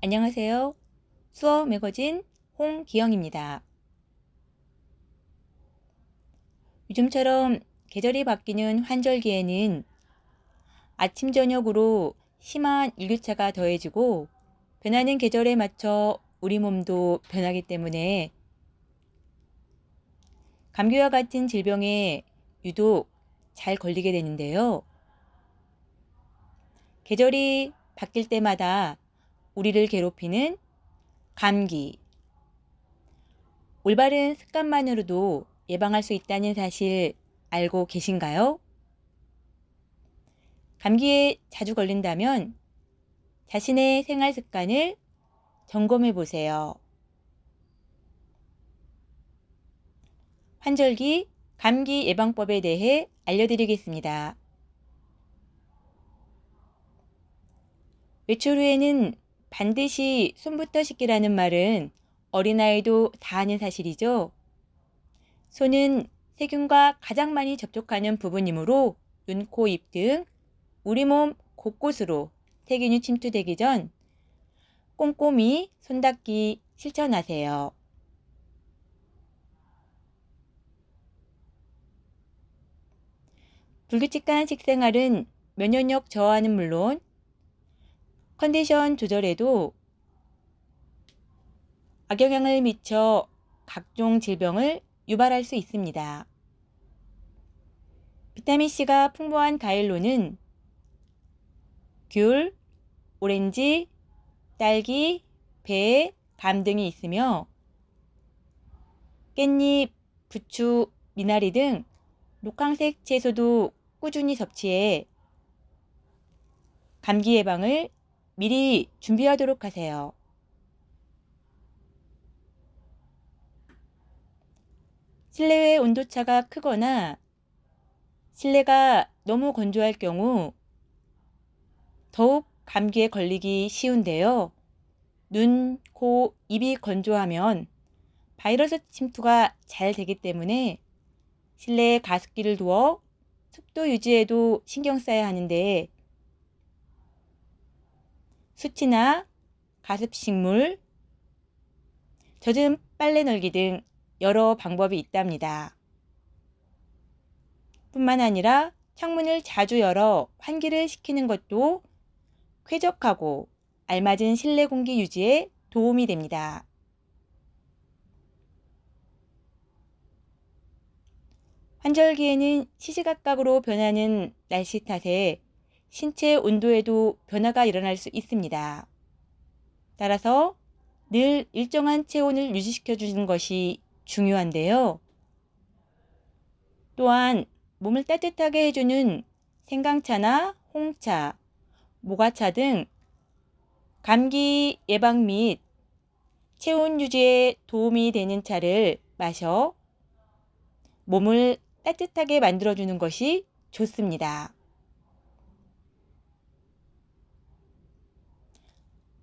안녕하세요. 수어 매거진 홍기영입니다. 요즘처럼 계절이 바뀌는 환절기에는 아침, 저녁으로 심한 일교차가 더해지고 변하는 계절에 맞춰 우리 몸도 변하기 때문에 감기와 같은 질병에 유독 잘 걸리게 되는데요. 계절이 바뀔 때마다 우리를 괴롭히는 감기. 올바른 습관만으로도 예방할 수 있다는 사실 알고 계신가요? 감기에 자주 걸린다면 자신의 생활 습관을 점검해 보세요. 환절기 감기 예방법에 대해 알려드리겠습니다. 외출 후에는 반드시 손부터 씻기라는 말은 어린아이도 다 아는 사실이죠. 손은 세균과 가장 많이 접촉하는 부분이므로 눈, 코, 입 등 우리 몸 곳곳으로 세균이 침투되기 전 꼼꼼히 손 닦기 실천하세요. 불규칙한 식생활은 면역력 저하는 물론 컨디션 조절에도 악영향을 미쳐 각종 질병을 유발할 수 있습니다. 비타민C가 풍부한 과일로는 귤, 오렌지, 딸기, 배, 밤 등이 있으며 깻잎, 부추, 미나리 등 녹황색 채소도 꾸준히 섭취해 감기 예방을 미리 준비하도록 하세요. 실내외 온도차가 크거나 실내가 너무 건조할 경우 더욱 감기에 걸리기 쉬운데요. 눈, 코, 입이 건조하면 바이러스 침투가 잘 되기 때문에 실내에 가습기를 두어 습도 유지에도 신경 써야 하는데 수치나 가습식물, 젖은 빨래 널기 등 여러 방법이 있답니다. 뿐만 아니라 창문을 자주 열어 환기를 시키는 것도 쾌적하고 알맞은 실내 공기 유지에 도움이 됩니다. 환절기에는 시시각각으로 변하는 날씨 탓에 신체 온도에도 변화가 일어날 수 있습니다. 따라서 늘 일정한 체온을 유지시켜 주는 것이 중요한데요. 또한 몸을 따뜻하게 해주는 생강차나 홍차, 모가차 등 감기 예방 및 체온 유지에 도움이 되는 차를 마셔 몸을 따뜻하게 만들어주는 것이 좋습니다.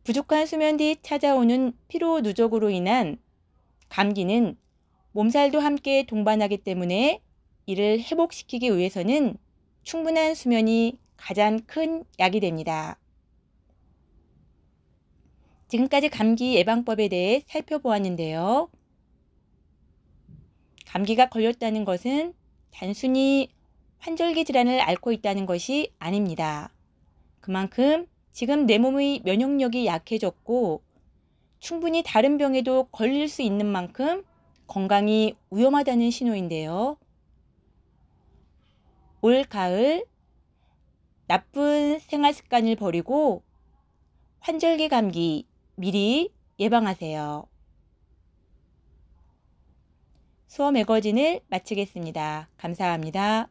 부족한 수면 뒤 찾아오는 피로 누적으로 인한 감기는 몸살도 함께 동반하기 때문에 이를 회복시키기 위해서는 충분한 수면이 가장 큰 약이 됩니다. 지금까지 감기 예방법에 대해 살펴보았는데요. 감기가 걸렸다는 것은 단순히 환절기 질환을 앓고 있다는 것이 아닙니다. 그만큼 지금 내 몸의 면역력이 약해졌고 충분히 다른 병에도 걸릴 수 있는 만큼 건강이 위험하다는 신호인데요. 올 가을 나쁜 생활 습관을 버리고 환절기 감기 미리 예방하세요. 수어 매거진을 마치겠습니다. 감사합니다.